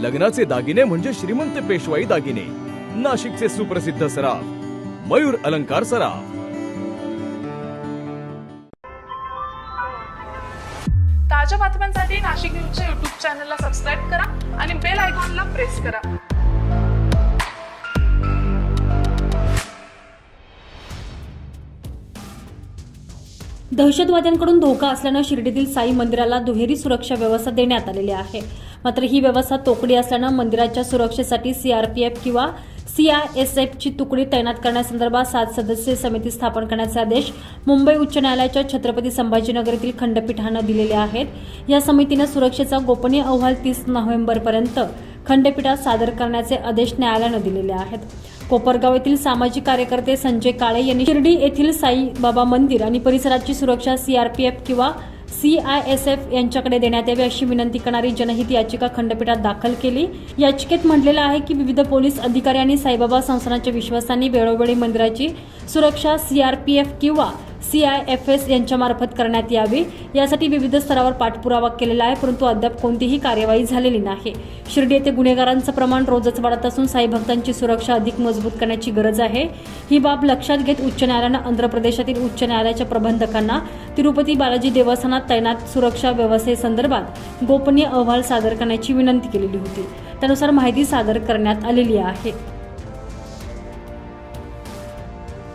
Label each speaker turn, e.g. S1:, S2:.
S1: लग्नाचे दागिने म्हणजे श्रीमंत पेशवाई दागिने. नाशिकचे सुप्रसिद्ध सराफ मयूर अलंकार सराफ.
S2: ताज्या बातम्यांसाठी नाशिक न्यूजच्या युट्यूब चॅनलला सबस्क्राईब करा आणि बेल आयकॉनला प्रेस करा.
S3: दहशतवाद्यांकडून धोका असल्यानं शिर्डीतील साई मंदिराला दुहेरी सुरक्षा व्यवस्था देण्यात आलेली आहे. मात्र ही व्यवस्था तोकडी असल्यानं मंदिराच्या सुरक्षेसाठी सीआरपीएफ किंवा सीआयएसएफची तुकडी तैनात करण्यासंदर्भात सात सदस्यीय समिती स्थापन करण्याचे आदेश मुंबई उच्च न्यायालयाच्या छत्रपती संभाजीनगर येथील खंडपीठानं दिलेले आहेत. या समितीनं सुरक्षेचा गोपनीय अहवाल तीस नोव्हेंबरपर्यंत खंडपीठात सादर करण्याचे आदेश न्यायालयानं दिलेले आहेत. कोपरगाव येथील सामाजिक कार्यकर्ते संजय काळे यांनी शिर्डी येथील साईबाबा मंदिर आणि परिसराची सुरक्षा सीआरपीएफ किंवा सी आय एस एफ यांच्याकडे देण्यात यावी अशी विनंती करणारी जनहित याचिका खंडपीठात दाखल केली. याचिकेत म्हटलेलं आहे की विविध पोलीस अधिकारी आणि साईबाबा संस्थानाच्या विश्वासांनी वेळोवेळी मंदिराची सुरक्षा सीआरपीएफ किंवा सी आय एफ एस यांच्यामार्फत करण्यात यावी. यासाठी विविध स्तरावर पाठपुरावा केलेला आहे परंतु अद्याप कोणतीही कार्यवाही झालेली नाही. शिर्डी येथे गुन्हेगारांचं प्रमाण रोजच वाढत असून साई भक्तांची सुरक्षा अधिक मजबूत करण्याची गरज आहे. ही बाब लक्षात घेत उच्च न्यायालयानं आंध्र प्रदेशातील उच्च न्यायालयाच्या प्रबंधकांना तिरुपती बालाजी देवस्थानात तैनात सुरक्षा व्यवस्थेसंदर्भात गोपनीय अहवाल सादर करण्याची विनंती केलेली होती. त्यानुसार माहिती सादर करण्यात आलेली आहे.